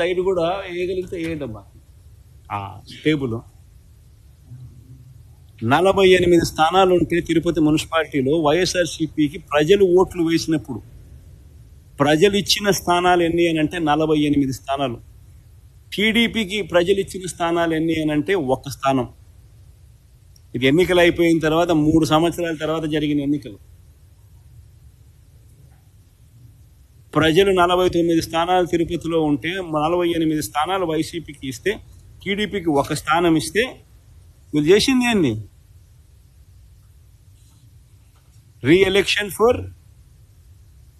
Side కూడా వేయగలిగితే వేయండమ్మా ఆ table. నలభై ఎనిమిది స్థానాలు ఉంటే తిరుపతి మున్సిపాలిటీలో వైఎస్ఆర్సీపీకి ప్రజలు ఓట్లు వేసినప్పుడు ప్రజలు ఇచ్చిన స్థానాలు ఎన్ని అని అంటే నలభై ఎనిమిది స్థానాలు. టీడీపీకి ప్రజలు ఇచ్చిన స్థానాలు ఎన్ని అని అంటే ఒక స్థానం. ఇది ఎన్నికలు అయిపోయిన తర్వాత మూడు సంవత్సరాల తర్వాత జరిగిన ఎన్నికలు. ప్రజలు నలభై తొమ్మిది స్థానాలు తిరుపతిలో ఉంటే నలభై ఎనిమిది స్థానాలు వైసీపీకి ఇస్తే టీడీపీకి ఒక స్థానం ఇస్తే వీళ్ళు చేసింది ఏంది? Reelection for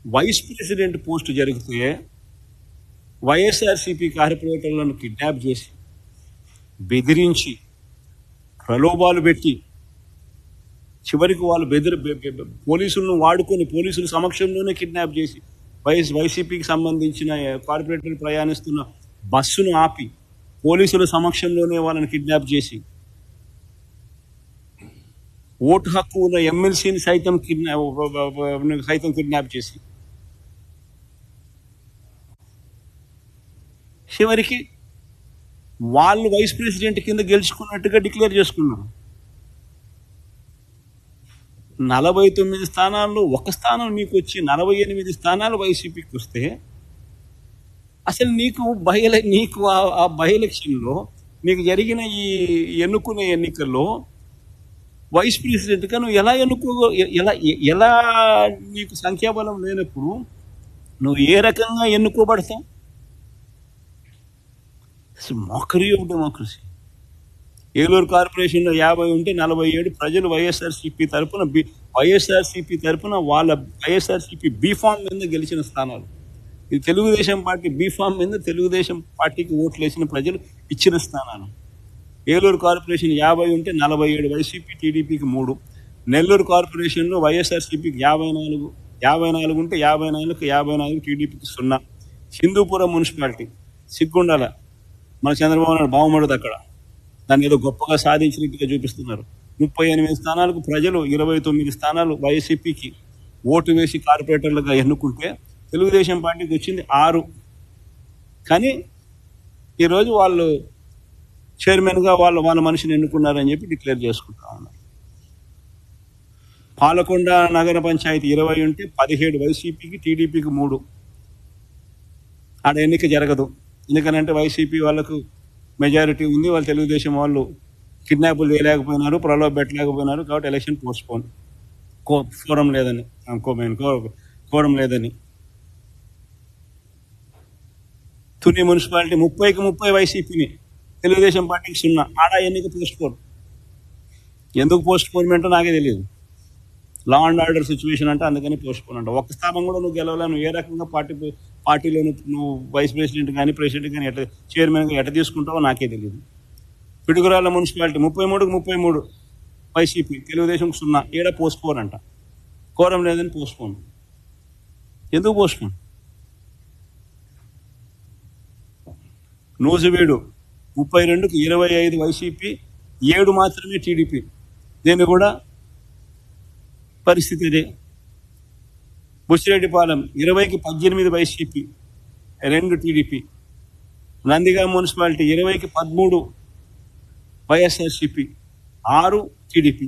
vice president post జరిగితే వైఎస్ఆర్సీపీ కార్పొరేటర్లను కిడ్నాప్ చేసి బెదిరించి ప్రలోభాలు పెట్టి చివరికి వాళ్ళు బెదిరి పోలీసులను వాడుకొని పోలీసుల సమక్షంలోనే కిడ్నాప్ చేసి వైఎస్ వైసీపీకి సంబంధించిన కార్పొరేటర్ ప్రయాణిస్తున్న బస్సును ఆపి పోలీసుల సమక్షంలోనే వాళ్ళని కిడ్నాప్ చేసి ఓటు హక్కు ఉన్న ఎమ్మెల్సీని సైతం కిడ్నాప్ సైతం కిడ్నాప్ చేసి చివరికి వాళ్ళు వైస్ ప్రెసిడెంట్ కింద గెలుచుకున్నట్టుగా డిక్లేర్ చేసుకున్నారు. నలభై తొమ్మిది స్థానాల్లో ఒక స్థానం నీకు వచ్చి నలభై ఎనిమిది స్థానాలు వైసీపీకి వస్తే అసలు నీకు బహిల నీకు ఆ- ఆ బై ఎలక్షన్లో నీకు జరిగిన ఈ ఎన్నుకునే ఎన్నికల్లో వైస్ ప్రెసిడెంట్గా నువ్వు ఎలా ఎన్నుకో ఎలా ఎలా నీకు సంఖ్యాబలం లేనప్పుడు నువ్వు ఏ రకంగా ఎన్నుకోబడతావు? మోకరీ ఆఫ్ డెమోక్రసీ ఏలూరు కార్పొరేషన్లో యాభై ఉంటే నలభై ఏడు. ప్రజలు వైఎస్ఆర్సీపీ తరపున బి వైఎస్ఆర్సీపీ తరపున వాళ్ళ వైఎస్ఆర్సీపీ బీఫామ్ మీద గెలిచిన స్థానాలు. ఇది తెలుగుదేశం పార్టీ బీఫామ్ మీద తెలుగుదేశం పార్టీకి ఓట్లు వేసిన ప్రజలు ఇచ్చిన స్థానాలు. ఏలూరు కార్పొరేషన్ యాభై ఉంటే నలభై ఏడు వైసీపీ టీడీపీకి మూడు. నెల్లూరు కార్పొరేషన్లో వైఎస్ఆర్సీపీకి యాభై నాలుగు యాభై నాలుగు ఉంటే యాభై నాలుగు యాభై నాలుగు టీడీపీకి సున్నా. హిందూపురం మున్సిపాలిటీ సిగ్గుండాల మన చంద్రబాబు నాయుడు బాగుమడదు అక్కడ దాన్ని ఏదో గొప్పగా సాధించినట్టుగా చూపిస్తున్నారు. ముప్పై ఎనిమిది స్థానాలకు ప్రజలు ఇరవై తొమ్మిది స్థానాలు వైసీపీకి ఓటు వేసి కార్పొరేటర్లుగా ఎన్నుకుంటే తెలుగుదేశం పార్టీకి వచ్చింది ఆరు. కానీ ఈరోజు వాళ్ళు చైర్మన్గా వాళ్ళు వాళ్ళ మనిషిని ఎన్నుకున్నారని చెప్పి డిక్లేర్ చేసుకుంటా ఉన్నారు. పాలకొండ నగర పంచాయతీ ఇరవై ఉంటే పదిహేడు వైసీపీకి టీడీపీకి మూడు. ఆడ ఎన్నిక జరగదు. ఎందుకనంటే వైసీపీ వాళ్ళకు మెజారిటీ ఉంది. వాళ్ళు తెలుగుదేశం వాళ్ళు కిడ్నాపులు చేయలేకపోయినారు ప్రలోభ పెట్టలేకపోయినారు కాబట్టి ఎలక్షన్ పోస్ట్పోన్. కో ఫోరం లేదని. ఆ, కోరం లేదని. తుని మున్సిపాలిటీ ముప్పైకి ముప్పై వైసీపీని తెలుగుదేశం పార్టీకి సున్నా. ఆడ ఎన్నిక పోస్ట్పోన్. ఎందుకు పోస్ట్పోన్మెంటో నాకే తెలియదు. లా అండ్ ఆర్డర్ సిచ్యువేషన్ అంటే అందుకని పోస్ట్పోన్ అంట. ఒక్క స్థానం కూడా నువ్వు గెలవలే నువ్వు ఏ రకంగా పార్టీ పార్టీలో నువ్వు వైస్ ప్రెసిడెంట్ కానీ ప్రెసిడెంట్ కానీ ఎట్ట చైర్మన్గా ఎట తీసుకుంటావో నాకే తెలియదు పిడుగురాల మున్సిపాలిటీ ముప్పై మూడుకు ముప్పై మూడు వైసీపీ తెలుగుదేశం సున్నా. ఏడ పోస్ట్పోన్ అంట. కోరం లేదని పోస్ట్పోన్ ఎందుకు పోస్ట్పోన్ నూజివీడు ముప్పై రెండుకు ఇరవై ఐదు వైసీపీ ఏడు మాత్రమే టీడీపీ. దీన్ని కూడా పరిస్థితి ఇదే. బుచ్చిరెడ్డిపాలెం ఇరవైకి పద్దెనిమిది వైసీపీ రెండు టీడీపీ. నందిగా మున్సిపాలిటీ ఇరవైకి పదమూడు వైఎస్ఆర్సీపీ ఆరు టీడీపీ.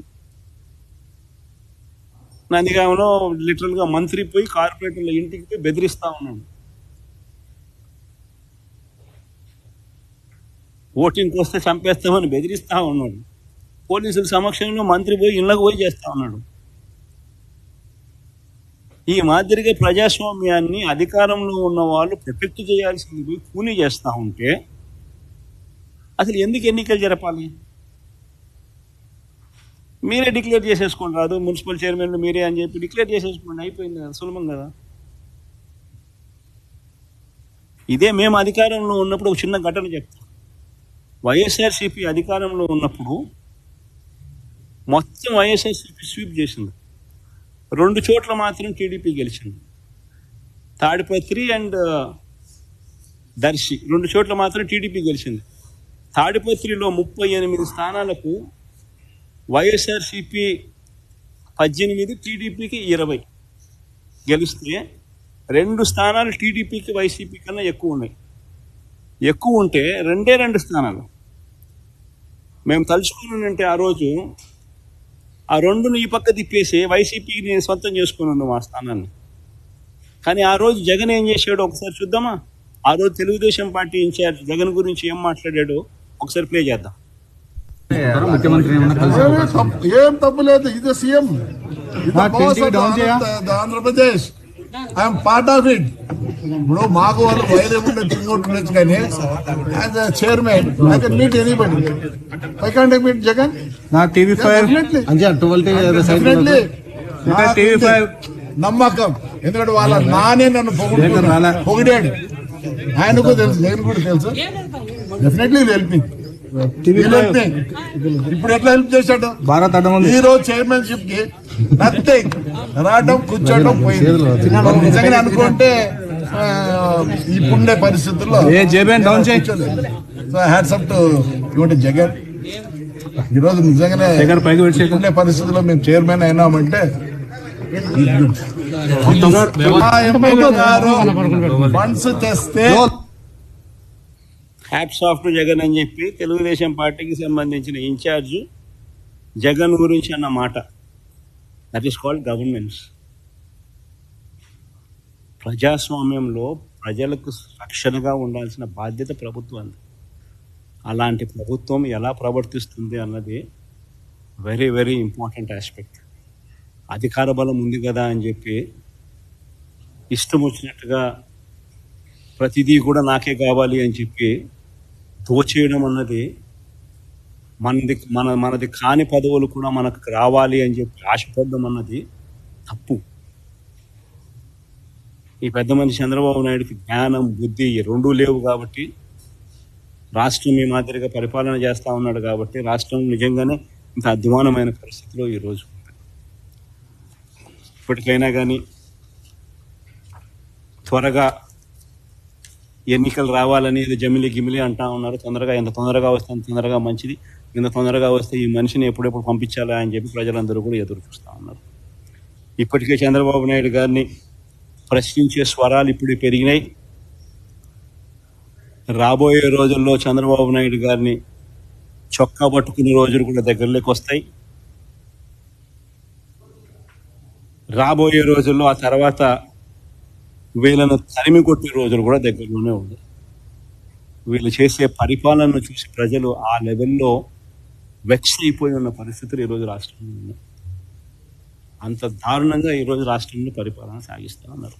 నందిగామలో లిటరల్గా మంత్రి పోయి కార్పొరేటర్ల ఇంటికి పోయి బెదిరిస్తా ఉన్నాడు. ఓటింగ్కి వస్తే చంపేస్తామని బెదిరిస్తా ఉన్నాడు. పోలీసుల సమక్షంలో మంత్రి పోయి ఇళ్ళకు పోయి చేస్తా ఉన్నాడు. ఈ మాదిరిగా ప్రజాస్వామ్యాన్ని అధికారంలో ఉన్న వాళ్ళు ప్రొటెక్ట్ చేయాల్సింది పోయి కూనీ చేస్తూ ఉంటే అసలు ఎందుకు ఎన్నికలు జరపాలి? మీరే డిక్లేర్ చేసేసుకోండి రాదు మున్సిపల్ చైర్మన్లు మీరే అని చెప్పి డిక్లేర్ చేసేసుకోండి అయిపోయింది కదా సులభం కదా. ఇదే మేము అధికారంలో ఉన్నప్పుడు ఒక చిన్న ఘటన చెప్తాం. వైఎస్ఆర్సీపీ అధికారంలో ఉన్నప్పుడు మొత్తం వైఎస్ఆర్సీపీ స్వీప్ చేసింది. రెండు చోట్ల మాత్రం టీడీపీ గెలిచింది. తాడిపత్రి అండ్ దర్శి రెండు చోట్ల మాత్రం టీడీపీ గెలిచింది. తాడిపత్రిలో ముప్పై ఎనిమిది స్థానాలకు వైఎస్ఆర్సీపీ పద్దెనిమిది టీడీపీకి ఇరవై. గెలిస్తే రెండు స్థానాలు టీడీపీకి వైసీపీ కన్నా ఎక్కువ ఉన్నాయి. ఎక్కువ ఉంటే రెండే రెండు స్థానాలు. మేము తలుచుకుని ఉంటే ఆ రోజు ఆ రెండును ఈ పక్క తిప్పేసి వైసీపీకి నేను సొంతం చేసుకుని ఉన్నాం ఆ స్థానాన్ని. కానీ ఆ రోజు జగన్ ఏం చేశాడో ఒకసారి చూద్దామా? ఆ రోజు తెలుగుదేశం పార్టీ ఇన్ఛార్జ్ జగన్ గురించి ఏం మాట్లాడాడో ఒకసారి ప్లే చేద్దాం. ముఖ్యమంత్రి ఏం తప్పు లేదు. ఇది సీఎం. ఇది ఆ, బాస్ 20 ఆఫ్ down చేయ? Andhra- Andhra Pradesh I'm part of it. ఇప్పుడు మాకు వాళ్ళు వైరే ఉండే తింగొట్టుండొచ్చు కానీ as chairman I can meet anybody I can't meet Jagan నా TV five. Definitely definitely TV five. నమ్మకం. ఎందుకంటే వాళ్ళ నానే నన్ను జగన్ రాలే. పొగుడు పొగిడాడు. ఆయనకు తెలుసు నేను కూడా తెలుసు. డెఫినెట్లీ హెల్ప్ మీ టీవీ ఫైవ్. ఇప్పుడు ఎట్లా హెల్ప్ చేశాడు? భారత్ ఈ రోజు చైర్మన్షిప్కి నథింగ్ రావడం కూర్చోవడం పోయింది. నిజంగా అనుకుంటే ఇప్పుడుండే పరిస్థితుల్లో ఏ జేబేన్ డౌన్ చేయి. So hats up to Jagan ఈ రోజు నిజంగానే ఇప్పుడుండే పరిస్థితుల్లో మేము చైర్మన్ అయినామంటే ఫండ్స్ తెస్తే హ్యాట్స్ ఆఫ్ టు జగన్ అని చెప్పి తెలుగుదేశం పార్టీకి సంబంధించిన ఇన్ఛార్జ్ జగన్ గురించి అన్న మాట. దట్ ఈస్ కాల్డ్ గవర్నెన్స్ ప్రజాస్వామ్యంలో ప్రజలకు రక్షణగా ఉండాల్సిన బాధ్యత ప్రభుత్వాన్ని అలాంటి ప్రభుత్వం ఎలా ప్రవర్తిస్తుంది అన్నది వెరీ వెరీ ఇంపార్టెంట్ ఆస్పెక్ట్ అధికార బలం ఉంది కదా అని చెప్పి ఇష్టం వచ్చినట్టుగా ప్రతిదీ కూడా నాకే కావాలి అని చెప్పి దోచేయడం అన్నది మనది మన మనది కాని పదవులు కూడా మనకు రావాలి అని చెప్పి ఆశపడడం అన్నది తప్పు. ఈ పెద్ద మనిషి చంద్రబాబు నాయుడుకి జ్ఞానం బుద్ధి ఈ రెండూ లేవు కాబట్టి రాష్ట్రం ఈ మాదిరిగా పరిపాలన చేస్తూ ఉన్నాడు కాబట్టి రాష్ట్రం నిజంగానే ఇంత అధ్వానమైన పరిస్థితిలో ఈరోజు ఇప్పటికైనా కానీ త్వరగా ఎన్నికలు రావాలనేది జమిలి గిమిలి అంటా ఉన్నారు. తొందరగా ఎంత తొందరగా వస్తే అంత తొందరగా మంచిది. ఇంత తొందరగా వస్తే ఈ మనిషిని ఎప్పుడెప్పుడు పంపించాలా అని చెప్పి ప్రజలందరూ కూడా ఎదురు చూస్తూ ఉన్నారు. ఇప్పటికే చంద్రబాబు నాయుడు గారిని ప్రశ్నించే స్వరాలు ఇప్పుడు పెరిగినాయి. రాబోయే రోజుల్లో చంద్రబాబు నాయుడు గారిని చొక్కా పట్టుకునే రోజులు కూడా దగ్గరలోకి వస్తాయి. రాబోయే రోజుల్లో ఆ తర్వాత వీళ్ళను తరిమి కొట్టే రోజులు కూడా దగ్గరలోనే ఉంది వీళ్ళు చేసే పరిపాలనను చూసి ప్రజలు ఆ లెవెల్లో వెక్స్ అయిపోయి ఉన్న పరిస్థితులు ఈరోజు రాష్ట్రంలో ఉన్నాయి. అంత దారుణంగా ఈరోజు రాష్ట్రంలో పరిపాలన సాగిస్తూ ఉన్నారు